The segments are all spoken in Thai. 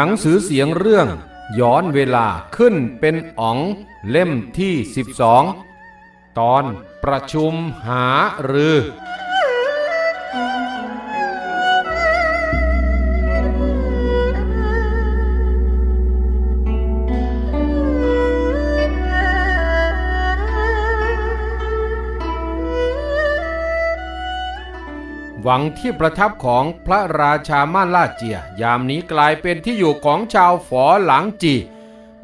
หนังสือเสียงเรื่อง ย้อนเวลาขึ้นเป็นอ๋องเล่มที่ 12 ตอนประชุมหารือ หวังที่ประทับของพระราชาม่านลาเจีย ยามนี้กลายเป็นที่อยู่ของชาวฝอหลังจี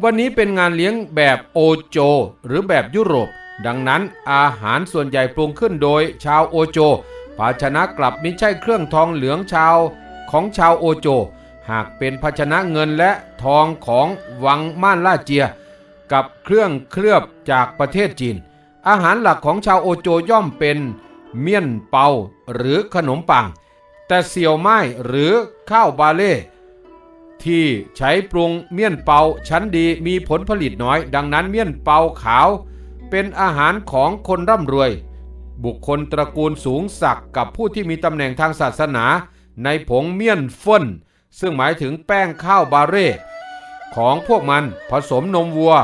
วันนี้เป็นงานเลี้ยงแบบโอโจ หรือแบบยุโรป ดังนั้นอาหารส่วนใหญ่ปรุงขึ้นโดยชาวโอโจ ภาชนะกลับไมิใช่เครื่องทองเหลืองชาวของชาวโอโจ หากเป็นภาชนะเงินและทองของวังม่านลาเจีย กับเครื่องเคลือบจากประเทศจีน อาหารหลักของชาวโอโจย่อมเป็น เมี่ยนเปาหรือขนมปัง แต่เสี่ยวไม้หรือข้าวบาเล่ที่ใช้ปรุงเมี่ยนเปาชั้นดีมีผลผลิตน้อย ดังนั้นเมี่ยนเปาขาว เป็นอาหารของคนร่ำรวย บุคคลตระกูลสูงศักดิ์กับผู้ที่มีตำแหน่งทางศาสนา ในผงเมี่ยนเฟินซึ่งหมายถึงแป้งข้าวบาเร่ของพวกมันผสมนมวัว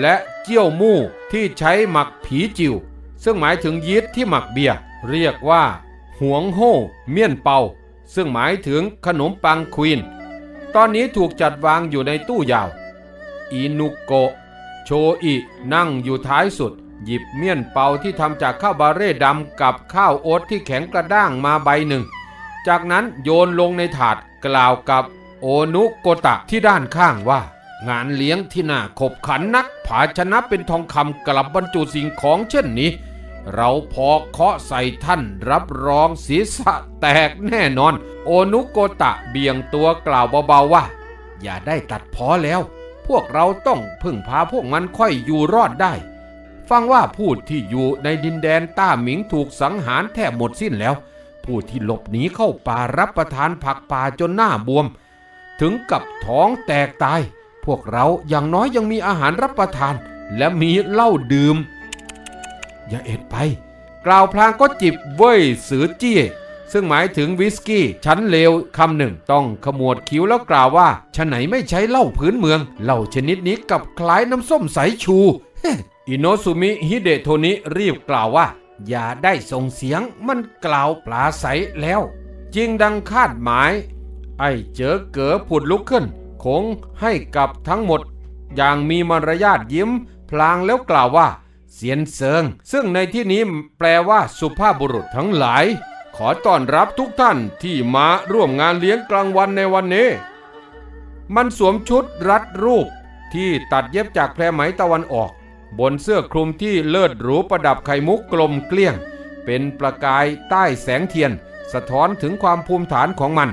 และเจี้ยวมู่ที่ใช้หมักผีจิว ซึ่งหมายถึงยีสต์ที่หมักเบียร์ เรียกว่าหวงโฮ่เมี่ยนเปา ซึ่งหมายถึงขนมปังควีน ตอนนี้ถูกจัดวางอยู่ในตู้ยาว อินุโกะโชอินั่งอยู่ท้ายสุด หยิบเมี่ยนเปาที่ทำจากข้าวบาเร่ดำกับข้าวโอ๊ตที่แข็งกระด้างมาใบหนึ่ง จากนั้นโยนลงในถาดกล่าวกับโอนุโกตะที่ด้านข้างว่า งานเลี้ยงที่น่าขบขันนัก ภาชนะเป็นทองคำกลับบรรจุสิ่งของเช่นนี้ เราพอเคาะใส่ท่านรับรองศีรษะแตกแน่นอน โอนุโกตะเบี่ยงตัวกล่าวเบาๆว่า อย่าได้ตัดพอแล้ว พวกเราต้องพึ่งพาพวกมันค่อยอยู่รอดได้ ฟังว่าผู้ที่อยู่ในดินแดนต้าหมิงถูกสังหารแทบหมดสิ้นแล้ว ผู้ที่หลบหนีเข้าป่ารับประทานผักป่าจนหน้าบวม ถึงกับท้องแตกตาย พวกเราอย่างน้อยยังมีอาหารรับประทาน และมีเหล้าดื่ม อย่าเอ็ดไป กล่าวพลางก็จิบเว้ยสือจี้ ซึ่งหมายถึงวิสกี้ชั้นเลวคำหนึ่ง ต้องขมวดคิ้วแล้วกล่าวว่าชะไหนไม่ใช้เหล้าพื้นเมืองเหล้าชนิดนี้กับคล้ายน้ำส้มสายชูอิโนซุมิฮิเดโทนิรีบกล่าวว่า อย่าได้ส่งเสียงมันกล่าวปลาใสแล้ว จริงดังคาดหมาย ไอ้เจอเก๋อผุดลุกขึ้นคงให้กับทั้งหมด อย่างมีมารยาทยิ้ม พลางแล้วกล่าวว่า เสียนเซิง ซึ่งในที่นี้แปลว่าสุภาพบุรุษทั้งหลาย ขอต้อนรับทุกท่านที่มาร่วมงานเลี้ยงกลางวันในวันนี้ มันสวมชุดรัดรูปที่ตัดเย็บจากแพรไหมตะวันออก บนเสื้อคลุมที่เลิศหรูประดับไข่มุกกลมเกลี้ยง เป็นประกายใต้แสงเทียน สะท้อนถึงความภูมิฐานของมัน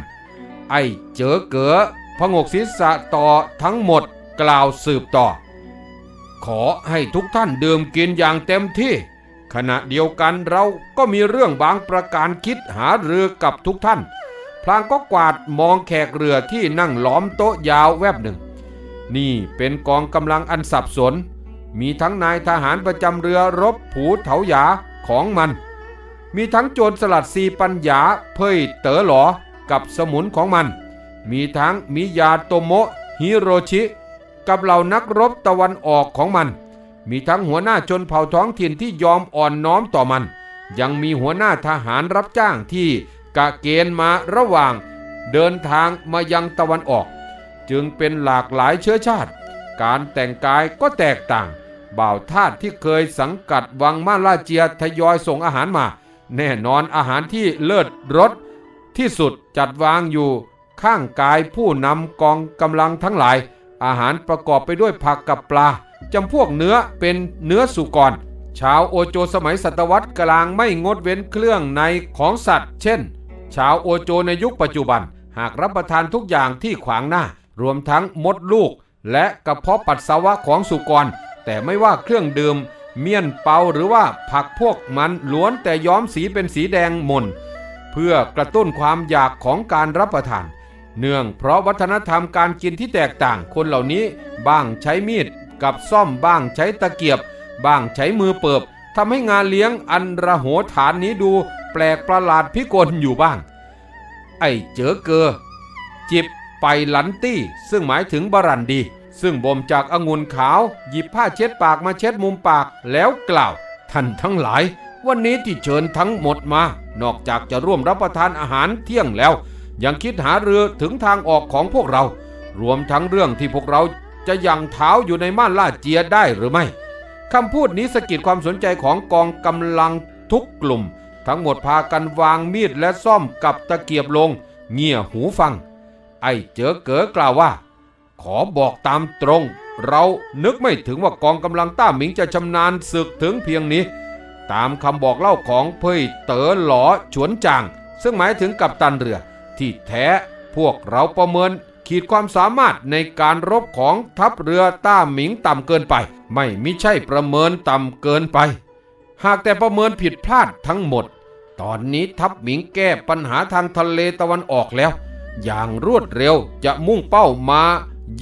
ไอ้เจอเก๋อพงกศีรษะต่อทั้งหมดกล่าวสืบต่อ ขอให้ทุกท่านดื่มกินอย่างเต็มที่ ขณะเดียวกันเราก็มีเรื่องบางประการคิดหาเรือกับทุกท่าน พลางก็กวาดมองแขกเรือที่นั่งล้อมโต๊ะยาวแวบหนึ่ง นี่เป็นกองกำลังอันสับสน มีทั้งนายทหารประจำเรือรบผูเถาหยาของมัน มีทั้งโจรสลัดซีปัญญาเพยเต๋อหลอกับสมุนของมัน มีทั้งมิยาโตโมะฮิโรชิ กับเหล่านักรบตะวันออกของมัน มีทั้งหัวหน้าชนเผ่าท้องถิ่นที่ยอมอ่อนน้อมต่อมัน ยังมีหัวหน้าทหารรับจ้างที่กะเกณฑ์มาระหว่างเดินทางมายังตะวันออก จึงเป็นหลากหลายเชื้อชาติ การแต่งกายก็แตกต่าง บ่าวทาสที่เคยสังกัดวังมาลาเจียทยอยส่งอาหารมา แน่นอนอาหารที่เลิศรสที่สุดจัดวางอยู่ข้างกายผู้นำกองกำลังทั้งหลาย อาหารประกอบไปด้วยผักกับปลาจำพวกเนื้อเป็นเนื้อสุกร ชาวโอโจสมัยศตวรรษกลางไม่งดเว้นเครื่องในของสัตว์ เช่น ชาวโอโจในยุคปัจจุบัน หากรับประทานทุกอย่างที่ขวางหน้า รวมทั้งมดลูก และกระเพาะปัสสาวะของสุกร แต่ไม่ว่าเครื่องดื่ม เมี่ยนเปาหรือว่าผักพวกมันล้วนแต่ย้อมสีเป็นสีแดงมนเพื่อกระตุ้นความอยากของการรับประทาน เนื่องเพราะวัฒนธรรมการกินที่แตกต่างคนเหล่านี้บ้างใช้มีดกับซ่อมบ้างใช้ตะเกียบ บ้างใช้มือเปิบทำให้งานเลี้ยงอันระโหฐานนี้ดูแปลกประหลาดพิกลอยู่บ้าง ไอ้เจอเกอ จิบไปหลันตี้ ซึ่งหมายถึงบรันดี ซึ่งบ่มจากองุ่นขาวหยิบผ้าเช็ดปากมาเช็ดมุมปากแล้วกล่าว ท่านทั้งหลาย วันนี้ที่เชิญทั้งหมดมา นอกจากจะร่วมรับประทานอาหารเที่ยงแล้ว ยังคิดหาเรือถึงทางออกของพวกเรา รวมทั้งเรื่องที่พวกเราจะยังเท้าอยู่ในม่านล่าเจียได้หรือไม่คำพูดนี้สะกิดความสนใจของกองกำลังทุกกลุ่ม ทั้งหมดพากันวางมีดและซ่อมกับตะเกียบลง เงี่ยหูฟัง ไอ้เจอเก๋อกล่าวว่า ขอบอกตามตรง เรานึกไม่ถึงว่ากองกำลังต้าหมิงจะชำนาญศึกถึงเพียงนี้ ตามคำบอกเล่าของเพ่ยเต๋อหลอฉวนจาง ซึ่งหมายถึงกัปตันเรือ ที่แท้พวกเราประเมินขีดความสามารถในการรบของทัพเรือต้าหมิงต่ำเกินไป ไม่มิใช่ประเมินต่ำเกินไป หากแต่ประเมินผิดพลาดทั้งหมด ตอนนี้ทัพหมิงแก้ปัญหาทางทะเลตะวันออกแล้ว อย่างรวดเร็วจะมุ่งเป้ามา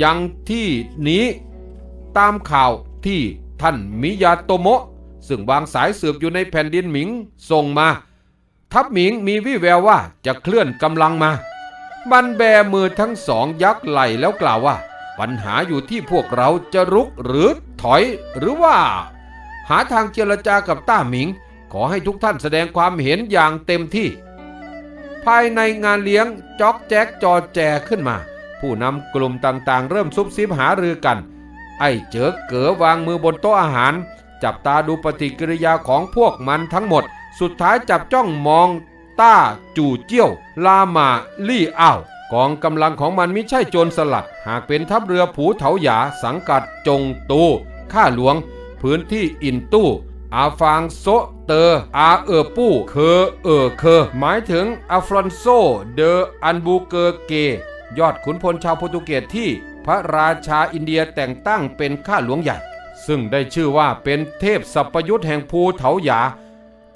ยังที่นี้ ตามข่าวที่ท่านมิยาโตโมะซึ่งวางสายสืบอยู่ในแผ่นดินหมิงส่งมา ทัพหมิงมีวิแววว่าจะเคลื่อนกำลังมา มันแบมือทั้งสองยักไหลแล้วกล่าวว่า ปัญหาอยู่ที่พวกเราจะรุกหรือถอยหรือว่า หาทางเจรจากับต้าหมิง ขอให้ทุกท่านแสดงความเห็นอย่างเต็มที่ ภายในงานเลี้ยงจ๊อกแจ๊กจอแจขึ้นมา ผู้นำกลุ่มต่างๆ เริ่มซุบซิบหารือกัน ไอ้เจอเก๋อวางมือบนโต๊ะอาหาร จับตาดูปฏิกิริยาของพวกมันทั้งหมด สุดท้ายจับจ้องมองต้าจู่เจี้ยว ลามาลี่อ้าวกองกำลังของมันไม่ใช่โจรสลัด หากเป็นทัพเรือผูเถาหยาสังกัดจงตูข้าหลวง พื้นที่อินตู้ อาฟางโซเตอร์อาเออปู้เคอเออเคอ หมายถึงอัฟรอนโซเดออันบูเกอเก ยอดขุนพลชาวโปรตุเกสที่พระราชาอินเดียแต่งตั้งเป็นข้าหลวงใหญ่ ซึ่งได้ชื่อว่าเป็นเทพสัพยุทธแห่งภูเถาหยา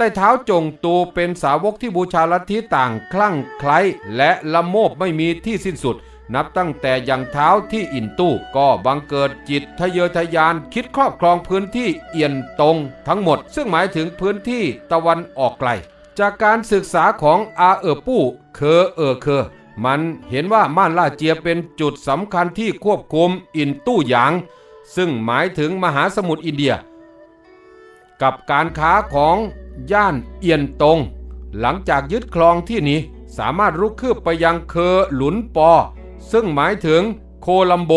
ต้เท้าจงตูเป็นสาวกที่บูชาลัทธิต่างคลั่งไคล้และละโมบไม่มีที่สิ้นสุด นับตั้งแต่อย่างเท้าที่อินตู้ก็บังเกิดจิตทะเยอทะยานคิดครอบครองพื้นที่เอียนตรงทั้งหมด ซึ่งหมายถึงพื้นที่ตะวันออกไกล จากการศึกษาของอาเออปู้เคอเออเคอมันเห็นว่าม่านล่าเจียเป็นจุดสำคัญที่ควบคุมอินตู้หยาง ซึ่งหมายถึงมหาสมุทรอินเดีย กับการค้าของ ย่านเอียนตง หลังจากยึดครองที่นี้สามารถรุกคืบไปยังเคอหลุนปอ ซึ่งหมายถึงโคลัมโบ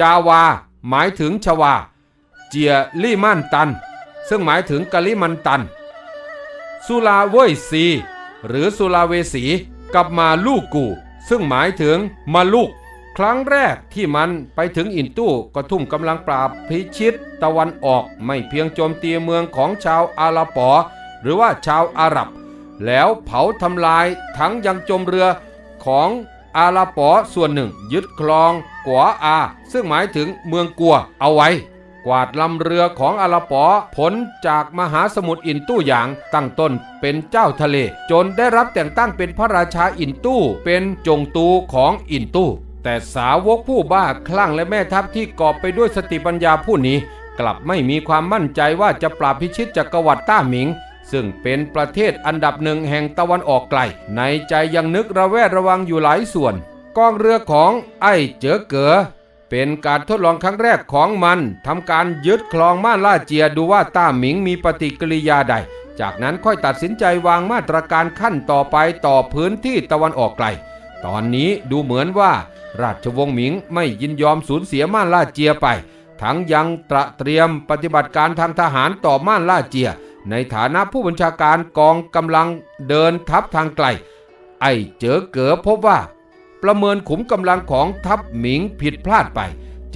จาวา หมายถึงชวา เจียลี่มันตัน ซึ่งหมายถึงกะลิมันตัน สุลาเวยซี หรือสุลาเวสีกับมาลูกู ซึ่งหมายถึงมาลูก ครั้งแรกที่มันไปถึงอินตู้ก็ทุ่มกำลังปราบพิชิตตะวันออกไม่เพียงโจมตีเมืองของชาวอาราปอ หรือว่าชาวอาหรับ แล้วเผาทำลายทั้งยังจมเรือของอาราปอส่วนหนึ่ง ยึดครองกัวอา ซึ่งหมายถึงเมืองกัวเอาไว้ กวาดลำเรือของอาราปอพ้นจากมหาสมุทรอินตู้หยางตั้งต้นเป็นเจ้าทะเล จนได้รับแต่งตั้งเป็นพระราชาอินตู้เป็นจงตูของอินตู้ แต่สาวกผู้บ้าคลั่งและแม่ทัพที่กอบไปด้วยสติปัญญาผู้นี้ กลับไม่มีความมั่นใจว่าจะปราบพิชิตจักรวรรดิต้าหมิง ซึ่งเป็นประเทศอันดับหนึ่งแห่งตะวันออกไกล ในใจยังนึกระแวดระวังอยู่หลายส่วน กองเรือของไอ้เจ๋อเก๋อเป็นการทดลองครั้งแรกของมันทำการยึดคลองม่านล่าเจียดูว่าต้าหมิงมีปฏิกิริยาใด จากนั้นค่อยตัดสินใจวางมาตรการขั้นต่อไปต่อพื้นที่ตะวันออกไกล ตอนนี้ดูเหมือนว่า ราชวงศ์หมิงไม่ยินยอมสูญเสียม่านล่าเจียไป ทั้งยังตระเตรียมปฏิบัติการทางทหารต่อม่านล่าเจีย ในฐานะผู้บัญชาการกองกำลังเดินทัพทางไกล ไอ้เจ๋อเก๋อพบว่า ประเมินขุมกำลังของทัพหมิงผิดพลาดไป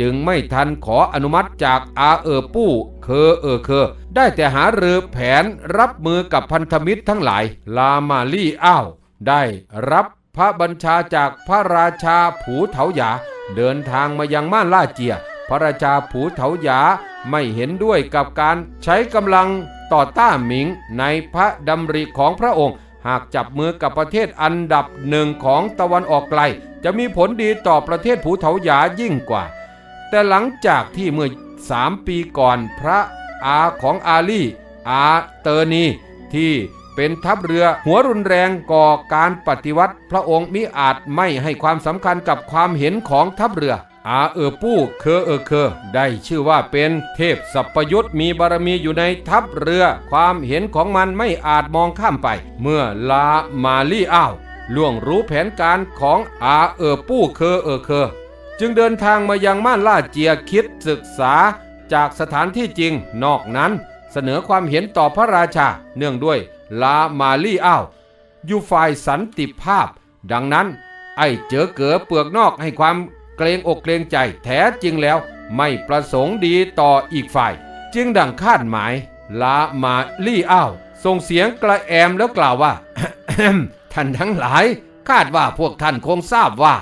จึงไม่ทันขออนุมัติจากอาเออปู้เคอเออเคอ ได้แต่หาเรือแผนรับมือกับพันธมิตรทั้งหลายลามาลี่อ้าวได้รับ พระบัญชาจากพระราชาผูเถาหยา เดินทางมายังม่านล่าเจีย พระราชาผูเถาหยาไม่เห็นด้วยกับการใช้กำลังต่อต้านหมิงในพระดำริของพระองค์ หากจับมือกับประเทศอันดับหนึ่งของตะวันออกไกล จะมีผลดีต่อประเทศผูเถาหยายิ่งกว่า แต่หลังจากที่เมื่อสามปีก่อนพระอาของอาลีอาเตอร์นีที่ เป็นทัพเรือหัวรุนแรงก่อการปฏิวัติ พระองค์มิอาจไม่ให้ความสำคัญกับความเห็นของทัพเรืออาเออปู้เคอเออเคอได้ชื่อว่าเป็นเทพสัพยุทธ์มีบารมีอยู่ในทัพเรือ ความเห็นของมันไม่อาจมองข้ามไป เมื่อลามาลี่อ้าวล่วงรู้แผนการของอาเออปู้เคอเออเคอจึงเดินทางมายังม่านล่าเจียคิดศึกษาจากสถานที่จริงนอกนั้น เสนอความเห็นต่อพระราชาเนื่องด้วย ลามาลี่อ้าวอยู่ฝ่ายสันติภาพ ดังนั้นไอ้เจอเก๋อเปลือกนอกให้ความเกรงอกเกรงใจแท้จริงแล้วไม่ประสงค์ดีต่ออีกฝ่าย จึงดังคาดหมายลามาลี่อ้าวส่งเสียงกระแอมแล้วกล่าวว่า ท่านทั้งหลาย คาดว่าพวกท่านคงทราบว่า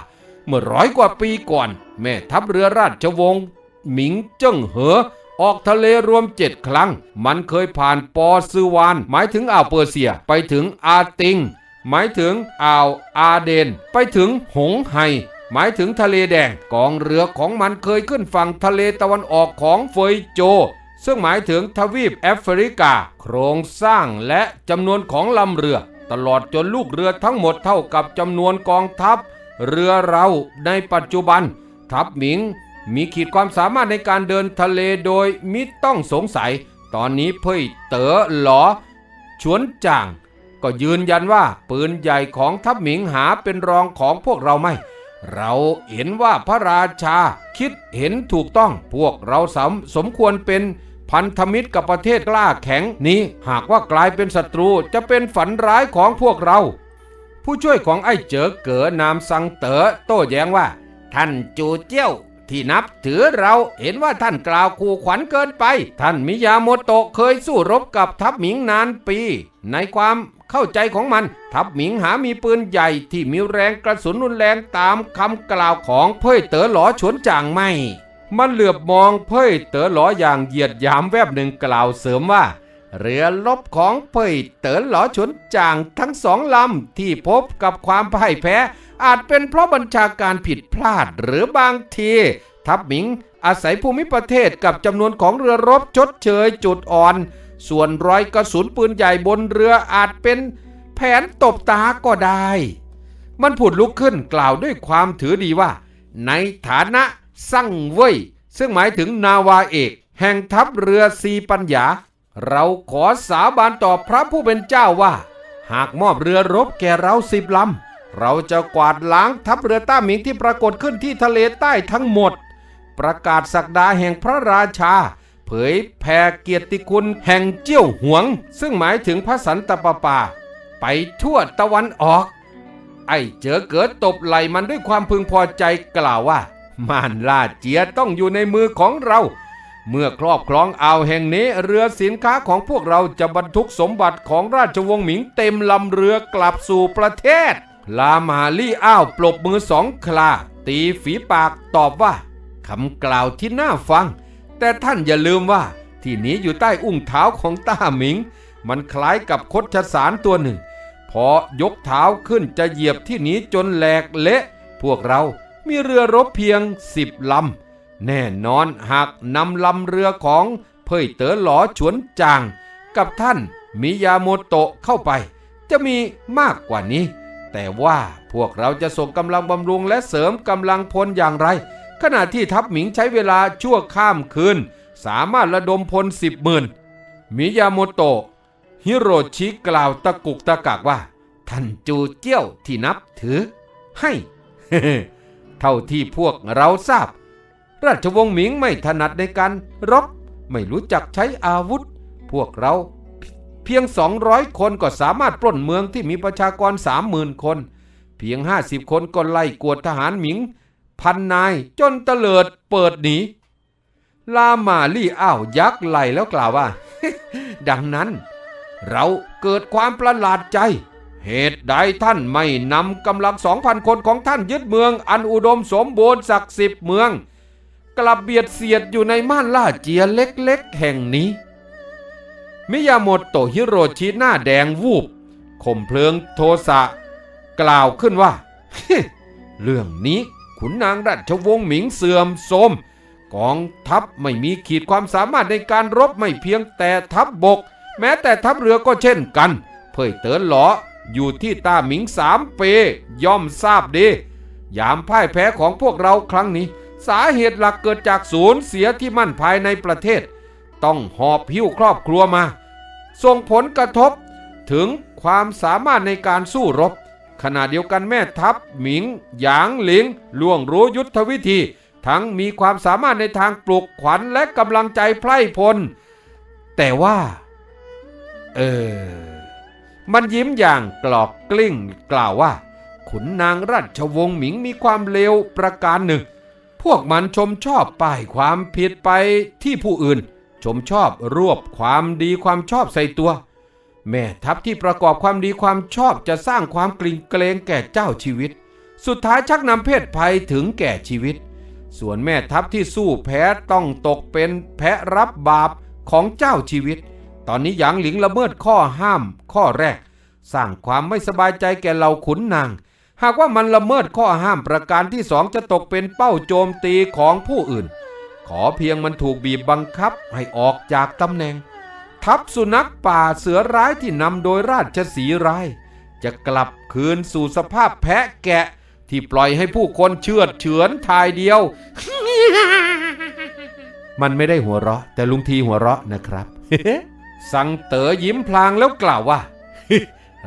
เมื่อร้อยกว่าปีก่อน แม่ทัพเรือราชวงศ์หมิงเจิ้งเหอ ออกทะเลรวมเจ็ดครั้ง มันเคยผ่านปอซืวาน หมายถึงอ่าวเปอร์เซีย ไปถึงอาติง หมายถึงอ่าวอาเดน ไปถึงหงไฮหมายถึงทะเลแดง กองเรือของมันเคยขึ้นฝั่งทะเลตะวันออกของเฟยโจ ซึ่งหมายถึงทวีปแอฟริกา โครงสร้างและจำนวนของลำเรือ ตลอดจนลูกเรือทั้งหมดเท่ากับจำนวนกองทัพ เรือเราในปัจจุบัน ทัพหมิง มีขีดความสามารถในการเดินทะเลโดยมิต้องสงสัย ตอนนี้เพ่ยเต๋อหลอชวนจ่าง ก็ยืนยันว่าปืนใหญ่ของทัพหมิงหาเป็นรองของพวกเราไม่ เราเห็นว่าพระราชาคิดเห็นถูกต้อง พวกเราสมสมควรเป็นพันธมิตรกับประเทศกล้าแข็งนี้ หากว่ากลายเป็นศัตรูจะเป็นฝันร้ายของพวกเรา ผู้ช่วยของไอ้เจ๋อเก๋อนามสังเต๋อโต้แย้งว่า ท่านจูเจี้ยว ที่นับถือเราเห็นว่าท่านกล่าวขู่ขวัญเกินไป ท่านมิยาโมโตะเคยสู้รบกับทัพหมิงนานปี ในความเข้าใจของมัน ทัพหมิงหามีปืนใหญ่ที่มีแรงกระสุนรุนแรงตามคำกล่าวของเพ่ยเต๋อหลอฉวนจางไม่ มันเหลือบมองเพ่ยเต๋อหลออย่างเหยียดหยามแวบหนึ่งกล่าวเสริมว่าเรือลบของเพ่ยเต๋อหลอฉวนจางทั้งสองลำที่พบกับความพ่ายแพ้ อาจเป็นเพราะบัญชาการผิดพลาดหรือบางที ทัพหมิงอาศัยภูมิประเทศกับจำนวนของเรือรบชดเชยจุดอ่อน ส่วนรอยกระสุนปืนใหญ่บนเรืออาจเป็นแผนตบตาก็ได้ มันผุดลุกขึ้นกล่าวด้วยความถือดีว่า ในฐานะสั่งเว่ยซึ่งหมายถึงนาวาเอก แห่งทัพเรือซีปัญญา เราขอสาบานต่อพระผู้เป็นเจ้าว่า หากมอบเรือรบแก่เราสิบลำ เราจะกวาดล้างทัพเรือต้าหมิงที่ปรากฏขึ้นที่ทะเลใต้ทั้งหมด ประกาศศักดาแห่งพระราชา เผยแผ่เกียรติคุณแห่งเจี้ยวหวง ซึ่งหมายถึงพระสันตะปาปา ไปทั่วตะวันออก ไอ้เจอเกิดตบไหลมันด้วยความพึงพอใจกล่าวว่า ม่านลาเจียต้องอยู่ในมือของเรา เมื่อครอบครองอ่าวแห่งนี้เรือสินค้าของพวกเราจะบรรทุกสมบัติของราชวงศ์หมิงเต็มลำเรือกลับสู่ประเทศ ลามาลี่อ้าวปลบมือสองคลา ตีฝีปากตอบว่าคำกล่าวที่น่าฟัง แต่ท่านอย่าลืมว่า ที่นี้อยู่ใต้อุ้งเท้าของต้าหมิง มันคล้ายกับคดชสารตัวหนึ่ง พอยกเท้าขึ้นจะเหยียบที่นี้จนแหลกเละ พวกเรามีเรือรบเพียงสิบลำ แน่นอนหากนำลำเรือของเพ่ยเต๋อหลอฉวนจาง กับท่านมิยาโมโตะเข้าไป จะมีมากกว่านี้ แต่ว่าพวกเราจะส่งกำลังบำรุงและเสริมกำลังพลอย่างไร ขณะที่ทัพหมิงใช้เวลาชั่วข้ามคืน สามารถระดมพลสิบหมื่นมิยาโมโตะฮิโรชิกล่าวตะกุกตะกักว่า ท่านจูเจี้ยวที่นับถือ ให้ เท่าที่พวกเราทราบ ราชวงศ์หมิงไม่ถนัดในการรบ ไม่รู้จักใช้อาวุธ พวกเรา เพียง 200 คนก็สามารถปล้นเมืองที่มีประชากร 30,000 คน เพียง 50 คนก็ไล่กวดทหารหมิง พันนายจนเตลิดเปิดหนีลามาลี่อ้าวยักไหลแล้วกล่าวว่า ดังนั้น เราเกิดความประหลาดใจ เหตุใดท่านไม่นำกำลังสองพันคนของท่านยึดเมือง อันอุดมสมบูรณ์ศักดิ์สิบเมือง กลับเบียดเสียดอยู่ในม่านล่าเจียเล็กๆ แห่งนี้ มิยาโมโตฮิโรชิหน้าแดงวูบข่มเพลิงโทสะ กล่าวขึ้นว่า เรื่องนี้ขุนนางราชวงศ์หมิงเสื่อมโทรมกองทัพไม่มีขีดความสามารถในการรบไม่เพียงแต่ทัพบบก แม้แต่ทัพเรือก็เช่นกันเพ่ยเตินหลออยู่ที่ตาหมิงสามเปย่อมทราบดี ยามพ่ายแพ้ของพวกเราครั้งนี้ สาเหตุหลักเกิดจากศูนย์เสียที่มั่นภายในประเทศ ต้องหอบหิ้วครอบครัวมา ส่งผลกระทบถึงความสามารถในการสู้รบ ขณะเดียวกันแม่ทัพหมิง หยางหลิงล่วงรู้ยุทธวิธี ทั้งมีความสามารถในทางปลุกขวัญและกำลังใจไพร่พล แต่ว่า เออ มันยิ้มอย่างกรอกกลิ้งกล่าวว่า ขุนนางราชวงศ์หมิงมีความเลวประการหนึ่ง พวกมันชมชอบป้ายความผิดไปที่ผู้อื่น ชมชอบรวบความดีความชอบใส่ตัว แม่ทัพที่ประกอบความดีความชอบจะสร้างความกลิ่งเกรงแก่เจ้าชีวิต สุดท้ายชักนำเพศภัยถึงแก่ชีวิต ส่วนแม่ทัพที่สู้แพ้ต้องตกเป็นแพะรับบาปของเจ้าชีวิต ตอนนี้หยางหลิงละเมิดข้อห้าม ข้อแรก สร้างความไม่สบายใจแก่เหล่าขุนนาง หากว่ามันละเมิดข้อห้ามประการที่สองจะตกเป็นเป้าโจมตีของผู้อื่น ขอเพียงมันถูกบีบบังคับให้ออกจากตำแหน่ง ทัพสุนัขป่าเสือร้ายที่นำโดยราชสีร้าย จะกลับคืนสู่สภาพแพะแกะที่ปล่อยให้ผู้คนเชือดเฉือนทายเดียว มันไม่ได้หัวเราะ แต่ลุงทีหัวเราะนะครับ สังเต๋อยิ้มพลางแล้วกล่าวว่า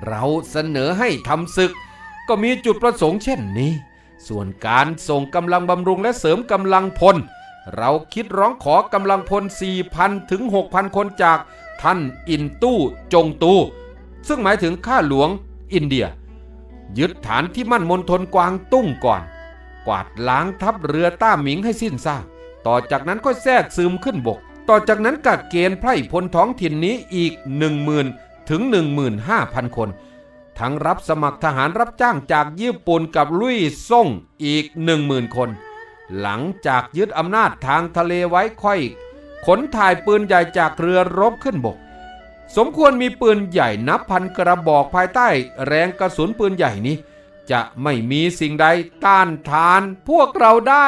เราเสนอให้ทำศึก ก็มีจุดประสงค์เช่นนี้ ส่วนการส่งกำลังบำรุงและเสริมกำลังพล เราคิดร้องขอกำลังพล 4,000 ถึง 6,000 คนจากท่านอินตู้จงตู ซึ่งหมายถึงข้าหลวงอินเดีย ยึดฐานที่มั่นมณฑลกวางตุ้งก่อน กวาดล้างทัพเรือต้าหมิงให้สิ้นซากต่อจากนั้นก็แทรกซึมขึ้นบก ต่อจากนั้นกักเกณฑ์ไพร่พลท้องถิ่นนี้อีก 10,000 ถึง 15,000 คน ทั้งรับสมัครทหารรับจ้างจากญี่ปุ่นกับลุยซ่งอีก 10,000 คน หลังจากยึดอำนาจทางทะเลไว้ค่อย ขนถ่ายปืนใหญ่จากเรือรบขึ้นบก สมควรมีปืนใหญ่นับพันกระบอกภายใต้แรงกระสุนปืนใหญ่นี้ จะไม่มีสิ่งใดต้านทานพวกเราได้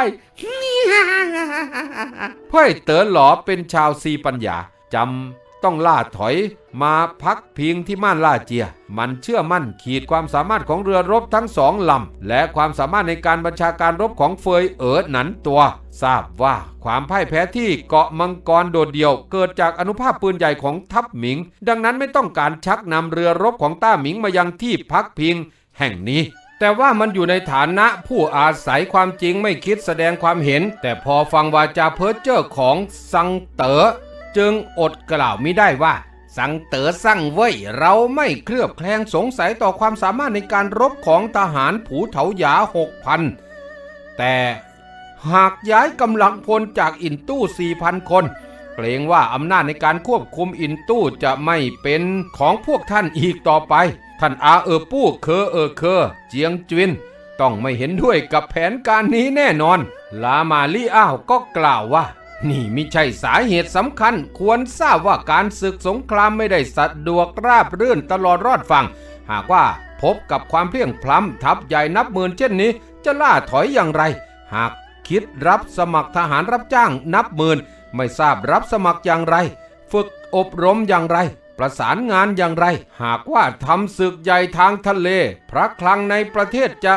เพ่อยเต๋อหลอเป็นชาวซีปัญญาจำ ต้องล่าถอยมาพักพิงที่ม่านล่าเจีย มันเชื่อมั่นขีดความสามารถของเรือรบทั้งสองลำ และความสามารถในการบัญชาการรบของเฟยเอ๋อหนันตัว ทราบว่าความพ่ายแพ้ที่เกาะมังกรโดดเดี่ยว เกิดจากอนุภาพปืนใหญ่ของทัพหมิง ดังนั้นไม่ต้องการชักนำเรือรบของต้าหมิงมายังที่พักพิง แห่งนี้แต่ว่ามันอยู่ในฐานะผู้อาศัยความจริงไม่คิดแสดงความเห็น แต่พอฟังวาจาเพ้อเจ้อของสังเต๋อ จึงอดกล่าวไม่ได้ว่า สังเต๋อสั่งเว้ยเราไม่เคลือบแคลงสงสัยต่อความสามารถในการรบของทหารผูเถาหยาหกพันแต่หากย้ายกำลังพลจากอินตู้สี่พันคน เกรงว่าอำนาจในการควบคุมอินตู้จะไม่เป็นของพวกท่านอีกต่อไป ท่านอาเออปู้เคอเออเคอ เจียงจวินต้องไม่เห็นด้วยกับแผนการนี้แน่นอน ลามาลี่อ้าวก็กล่าวว่า นี่ไม่ใช่สาเหตุสำคัญ ควรทราบว่าการศึกสงครามไม่ได้สะดวกราบรื่นตลอดรอดฟัง หากว่าพบกับความเพียงพล้ำทัพใหญ่นับหมื่นเช่นนี้ จะล่าถอยอย่างไร หากคิดรับสมัครทหารรับจ้างนับหมื่น ไม่ทราบรับสมัครอย่างไร ฝึกอบรมอย่างไร ประสานงานอย่างไร หากว่าทำศึกใหญ่ทางทะเล พระคลังในประเทศจะ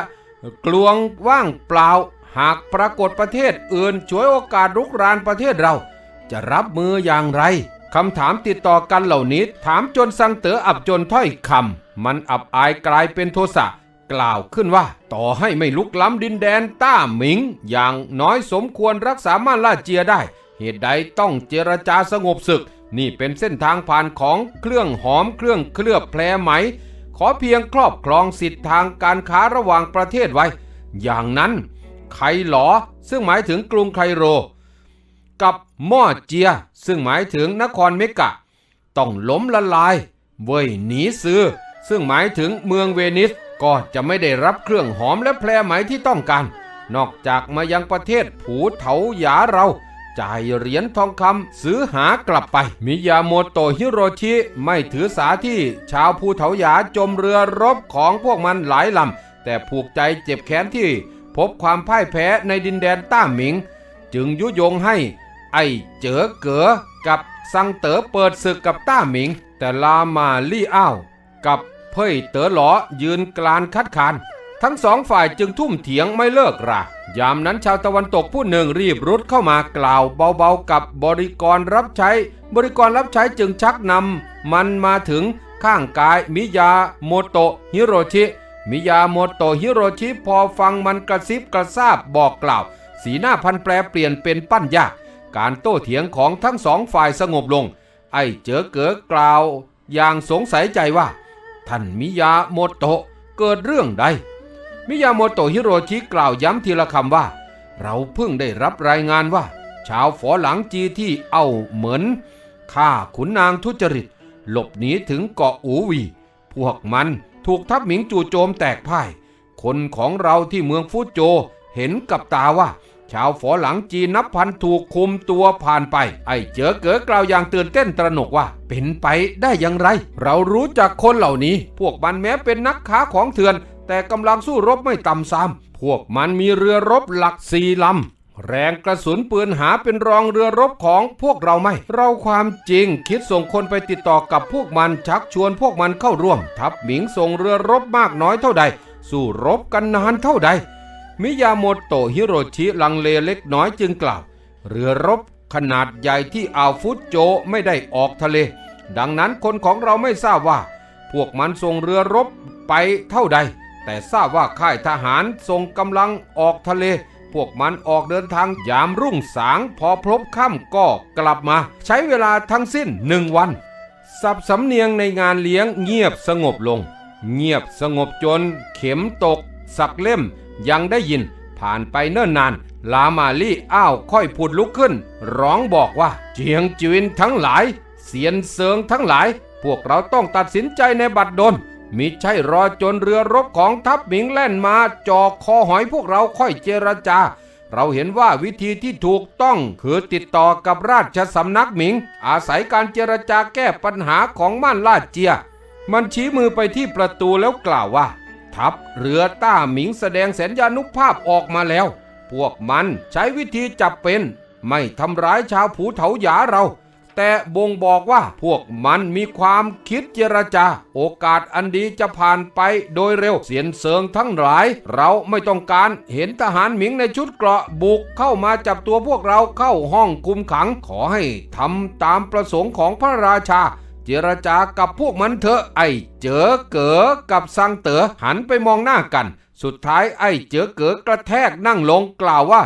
กลวงว่างเปล่า หากปรากฏประเทศอื่นช่วยโอกาสรุกรานประเทศเรา จะรับมืออย่างไรคำถามติดต่อกันเหล่านี้ ถามจนสังเต๋ออับจนถ้อยคำมันอับอายกลายเป็นโทสะกล่าวขึ้นว่า ต่อให้ไม่ลุกล้ำดินแดนต้าหมิง อย่างน้อยสมควรรักษาม่านล่าเจียได้ เหตุใดต้องเจรจาสงบศึก นี่เป็นเส้นทางผ่านของเครื่องหอมเครื่องเคลือบแพรไหม ขอเพียงครอบครองสิทธิทางการค้าระหว่างประเทศไว้ อย่างนั้น ไคหลอ ซึ่งหมายถึงกรุงไคโร กับม่อเจีย ซึ่งหมายถึงนครเมกะ ต้องล้มละลาย เว่ยหนีซื้อ ซึ่งหมายถึงเมืองเวนิสก็จะไม่ได้รับเครื่องหอมและแพรไหมที่ต้องการ นอกจากมายังประเทศผูเถาหยาเราจ่ายเหรียญทองคำซื้อหากลับไป มิยาโมโตฮิโรชิไม่ถือสาที่ชาวภูเถาหยาจมเรือรบของพวกมันหลายลำ แต่ผูกใจเจ็บแค้นที่ พบความพ่ายแพ้ในดินแดนต้าหมิง จึงยุยงให้ไอ้เจ๋อเก๋อกับซังเต๋อเปิดศึกกับต้าหมิง แต่ลามาลี่อ้าวกับเพ่ยเต๋อหลอยืนกลานคัดค้านทั้งสองฝ่ายจึงทุ่มเถียงไม่เลิกรายามนั้นชาวตะวันตกผู้หนึ่งรีบรุดเข้ามากล่าวเบาๆกับบริกรรับใช้ บริกรรับใช้จึงชักนำมันมาถึงข้างกายมิยาโมโตะฮิโรชิ มิยาโมโตฮิโรชิพอฟังมันกระซิบกระซาบบอกกล่าว สีหน้าพันแปรเปลี่ยนเป็นปั้นยาก การโต้เถียงของทั้งสองฝ่ายสงบลง ไอ้เจอเก๋อกล่าว อย่างสงสัยใจว่า ท่านมิยาโมโตเกิดเรื่องใด มิยาโมโตฮิโรชิกล่าวย้ำทีละคำว่า เราเพิ่งได้รับรายงานว่า ชาวฝอหลังจีที่เอาเหมือนฆ่าขุนนางทุจริต หลบหนีถึงเกาะอูวี พวกมัน ถูกทัพหมิงจู่โจมแตกพ่าย คนของเราที่เมืองฟูโจเห็นกับตาว่า ชาวฝอหลังจีนนับพันถูกคุมตัวผ่านไป ไอ้เจอเก๋อกล่าวอย่างตื่นเต้นตระหนกว่า เป็นไปได้อย่างไร เรารู้จักคนเหล่านี้ พวกมันแม้เป็นนักค้าของเถื่อน แต่กำลังสู้รบไม่ต่ำซ้ำพวกมันมีเรือรบหลักสี่ลำ แรงกระสุนปืนหาเป็นรองเรือรบของพวกเราไม่ เราความจริงคิดส่งคนไปติดต่อกับพวกมันชักชวนพวกมันเข้าร่วม ทัพหมิงส่งเรือรบมากน้อยเท่าใด สู้รบกันนานเท่าใด มิยาโมโตะฮิโรชิลังเลเล็กน้อยจึงกล่าว เรือรบขนาดใหญ่ที่อ่าวฟุตโจไม่ได้ออกทะเล ดังนั้นคนของเราไม่ทราบว่า พวกมันส่งเรือรบไปเท่าใด แต่ทราบว่าค่ายทหารส่งกำลังออกทะเล พวกมันออกเดินทางยามรุ่งสางพอพลบค่ำก็กลับมา ใช้เวลาทั้งสิ้นหนึ่งวัน สับสำเนียงในงานเลี้ยงเงียบสงบลง เงียบสงบจนเข็มตก สักเล่มยังได้ยิน ผ่านไปเนิ่นนาน ลามาลี่อ้าวค่อยผุดลุกขึ้น ร้องบอกว่า เจียงจิวินทั้งหลาย เสียนเซิงทั้งหลาย พวกเราต้องตัดสินใจในบัดดล มิใช่รอจนเรือรบของทัพหมิงแล่นมาจอกคอหอยพวกเราค่อยเจรจา เราเห็นว่าวิธีที่ถูกต้องคือติดต่อกับราชสำนักหมิง อาศัยการเจรจาแก้ปัญหาของม่านลาดเจีย มันชี้มือไปที่ประตูแล้วกล่าวว่า ทัพเรือต้าหมิงแสดงแสนยานุภาพออกมาแล้ว พวกมันใช้วิธีจับเป็น ไม่ทำร้ายชาวผูเถาหยาเรา แต่บ่งบอกว่าพวกมันมีความคิดเจรจา โอกาสอันดีจะผ่านไปโดยเร็วเสียนเสิงทั้งหลาย เราไม่ต้องการเห็นทหารหมิงในชุดเกราะบุกเข้ามาจับตัวพวกเราเข้าห้องคุมขังขอให้ทำตามประสงค์ของพระราชาเจรจากับพวกมันเถอะไอ้เจ๋อเก๋อกับซังเต๋อหันไปมองหน้ากัน สุดท้ายไอ้เจ๋อเก๋อกระแทกนั่งลงกล่าวว่า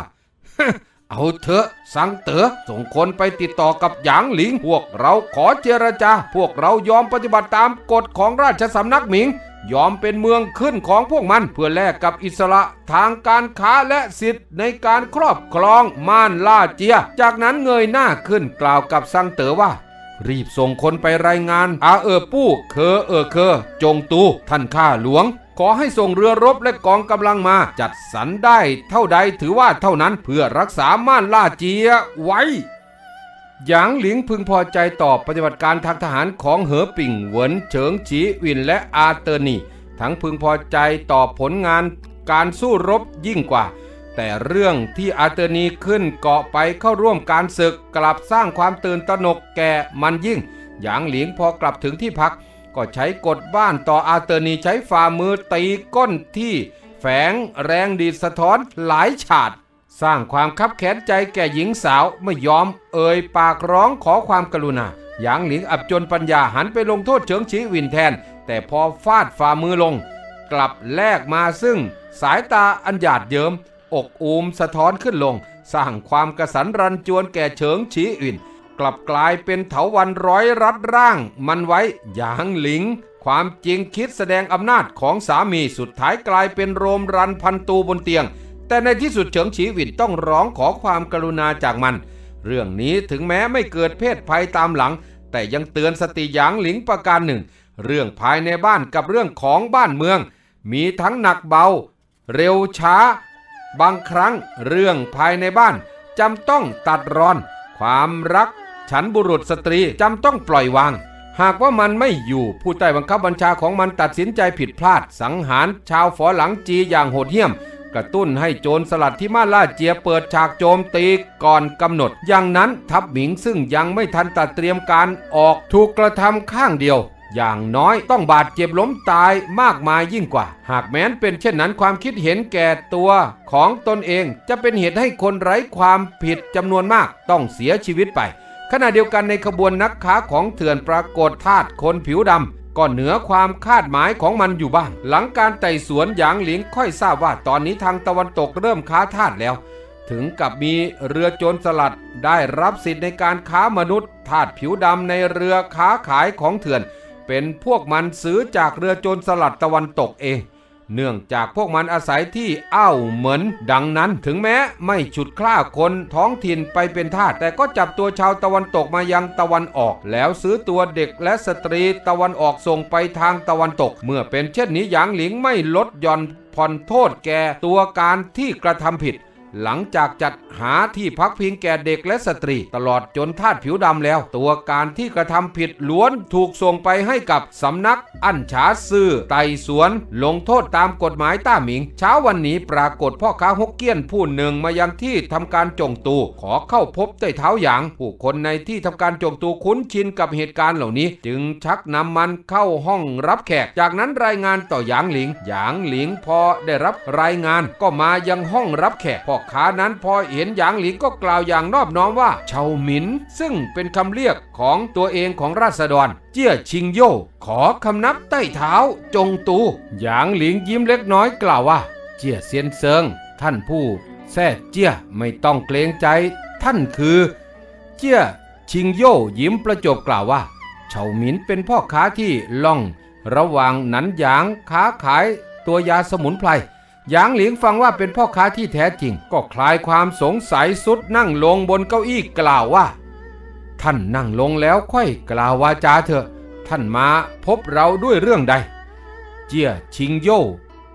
เอาเถอะสังเต๋อส่งคนไปติดต่อกับหยางหลิงพวกเราขอเจรจา พวกเรายอมปฏิบัติตามกฎของราชสำนักหมิง ยอมเป็นเมืองขึ้นของพวกมัน เพื่อแลกกับอิสระทางการค้าและสิทธิ์ในการครอบครองม่านล่าเจีย จากนั้นเงยหน้าขึ้นกล่าวกับซังเต๋อว่ารีบส่งคนไปรายงานอาเออปู้เคอเออเคอจงตูท่านข้าหลวง ขอให้ส่งเรือรบและกองกำลังมา จัดสรรได้เท่าใดถือว่าเท่านั้นเพื่อรักษาม่านล่าเจียไว้หยางหลิงพึงพอใจต่อปฏิบัติการทางทหารของเหอปิ่งเหวินเฉิงฉีวินและอาเตอร์นีทั้งพึงพอใจต่อผลงานการสู้รบยิ่งกว่า แต่เรื่องที่อาเตอร์นีขึ้นเกาะไปเข้าร่วมการศึกกลับสร้างความตื่นตระหนกแก่มันยิ่ง หยางหลิงพอกลับถึงที่พัก ก็ใช้กฎบ้านต่ออาเตอร์นีใช้ฝ่ามือตีก้นที่แฝงแรงดีดสะท้อนหลายฉาด สร้างความคับแค้นใจแก่หญิงสาวไม่ยอมเอ่ยปากร้องขอความกรุณาหยางหลิงอับจนปัญญาหันไปลงโทษเฉิงชีวินแทน แต่พอฟาดฝ่ามือลง กลับแลกมาซึ่ง สายตาอันหยาดเยิมอกอูมสะท้อนขึ้นลง สร้างความกระสันรันจวนแก่เฉิงชีอื่น กลับกลายเป็นเถาวันร้อยรัดร่าง มันไว้หยางหลิง ความจริงคิดแสดงอำนาจของสามีสุดท้ายกลายเป็นโรมรันพันตูบนเตียง แต่ในที่สุดเฉิงฉีวินต้องร้องขอความกรุณาจากมัน เรื่องนี้ถึงแม้ไม่เกิดเพศภัยตามหลัง แต่ยังเตือนสติหยางหลิงประการหนึ่ง เรื่องภายในบ้านกับเรื่องของบ้านเมือง มีทั้งหนักเบา เร็วช้า บางครั้งเรื่องภายในบ้านจำต้องตัดรอน ความรัก ฉันบุรุษสตรีจำต้องปล่อยวาง หากว่ามันไม่อยู่ผู้ใต้บังคับบัญชาของมันตัดสินใจผิดพลาด สังหารชาวฝอหลังจีอย่างโหดเหี้ยม กระตุ้นให้โจรสลัดที่มาล่าเจียเปิดฉากโจมตีก่อนกำหนด อย่างนั้นทัพหมิงซึ่งยังไม่ทันตัดเตรียมการออกถูกกระทำข้างเดียวอย่างน้อยต้องบาดเจ็บล้มตายมากมายยิ่งกว่า หากแม้นเป็นเช่นนั้นความคิดเห็นแก่ตัวของตนเองจะเป็นเหตุให้คนไร้ความผิดจำนวนมากต้องเสียชีวิตไป ขณะเดียวกันในขบวนนักค้าของเถื่อนปรากฏทาสคนผิวดำก็เหนือความคาดหมายของมันอยู่บ้าง หลังการไต่สวนหยางหลิงค่อยทราบว่าตอนนี้ทางตะวันตกเริ่มค้าทาสแล้ว ถึงกับมีเรือโจรสลัดได้รับสิทธิ์ในการค้ามนุษย์ทาสผิวดำในเรือค้าขายของเถื่อน เป็นพวกมันซื้อจากเรือโจรสลัดตะวันตกเอง เนื่องจากพวกมันอาศัยที่อ้าวเหมือน ดังนั้นถึงแม้ไม่ฉุดคล้าคนท้องถิ่นไปเป็นทาสแต่ก็จับตัวชาวตะวันตกมายังตะวันออก แล้วซื้อตัวเด็กและสตรีตะวันออกส่งไปทางตะวันตก เมื่อเป็นเช่นนี้หยางหลิงไม่ลดหย่อนผ่อนโทษแก่ตัวการที่กระทำผิด หลังจากจัดหาที่พักพิงแก่เด็กและสตรี ตลอดจนทาสผิวดำแล้ว ตัวการที่กระทำผิดล้วนถูกส่งไปให้กับสำนักอั้นฉาซื่อไต่สวน ลงโทษตามกฎหมายต้าหมิง เช้าวันนี้ปรากฏพ่อค้าฮกเกี้ยนผู้หนึ่งมายังที่ทำการจงตู ขอเข้าพบใต้เท้าหยาง ผู้คนในที่ทำการจงตูคุ้นชินกับเหตุการณ์เหล่านี้ จึงชักนำมันเข้าห้องรับแขก จากนั้นรายงานต่อหยางหลิง หยางหลิงพอได้รับรายงานก็มายังห้องรับแขกพ่อค้านั้นพอเห็นหยางหลิงก็กล่าวอย่างนอบน้อมว่าเฉาหมิน ซึ่งเป็นคำเรียกของตัวเองของราษฎร เจี้ยชิงโย่ขอคำนับใต้เท้าจงตู หยางหลิงยิ้มเล็กน้อยกล่าวว่า เจี้ยเซียนเซิง ท่านผู้แซ่เจี้ยไม่ต้องเกรงใจ ท่านคือ เจี้ยชิงโย่ยิ้มประจบกล่าวว่าเฉาหมินเป็นพ่อค้าที่ล่อง ระหว่างหนันหยางค้าขายตัวยาสมุนไพร หยางหลิงฟังว่าเป็นพ่อค้าที่แท้จริง ก็คลายความสงสัยสุดนั่งลงบนเก้าอี้กล่าวว่า ท่านนั่งลงแล้วค่อยกล่าววาจาเถอะ ท่านมาพบเราด้วยเรื่องใด เจียชิงโย่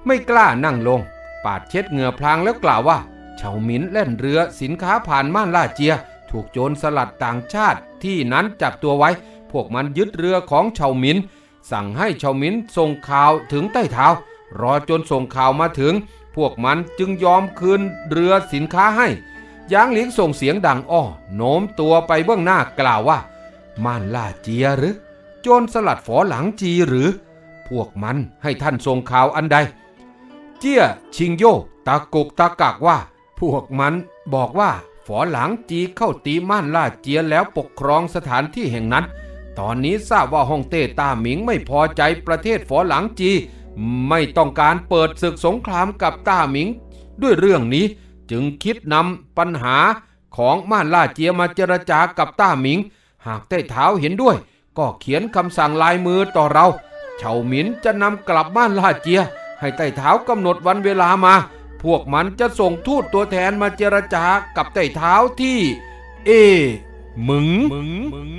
ไม่กล้านั่งลง ปาดเช็ดเหงื่อพลางแล้วกล่าวว่าเฉาหมินเล่นเรือสินค้าผ่านม่านล่าเจีย ถูกโจรสลัดต่างชาติที่นั้นจับตัวไว้ พวกมันยึดเรือของเฉาหมิน สั่งให้เฉาหมินส่งข่าวถึงใต้เท้า รอจนส่งข่าวมาถึง พวกมันจึงยอมคืนเรือสินค้าให้ยางหลิงส่งเสียงดังอ้อโน้มตัวไปเบื้องหน้ากล่าวว่า ม่านล่าเจียหรือ โจรสลัดฝอหลังจีหรือ พวกมันให้ท่านส่งข่าวอันใด เจี้ยชิงโยตะกุกตะกักว่า พวกมันบอกว่า ฝอหลังจีเข้าตีม่านล่าเจียแล้วปกครองสถานที่แห่งนั้น ตอนนี้ทราบว่าฮ่องเต้ต้าหมิงไม่พอใจประเทศฝอหลังจี ไม่ต้องการเปิดศึกสงครามกับต้าหมิง ด้วยเรื่องนี้จึงคิดนำปัญหาของม่านล่าเจียมาเจรจากับต้าหมิง หากใต้เท้าเห็นด้วย ก็เขียนคำสั่งลายมือต่อเราเฉาหมินจะนำกลับบ้านล่าเจีย ให้ใต้เท้ากำหนดวันเวลามา พวกมันจะส่งทูตตัวแทนมาเจรจากับใต้เท้าที่ เอมึงมึงมึง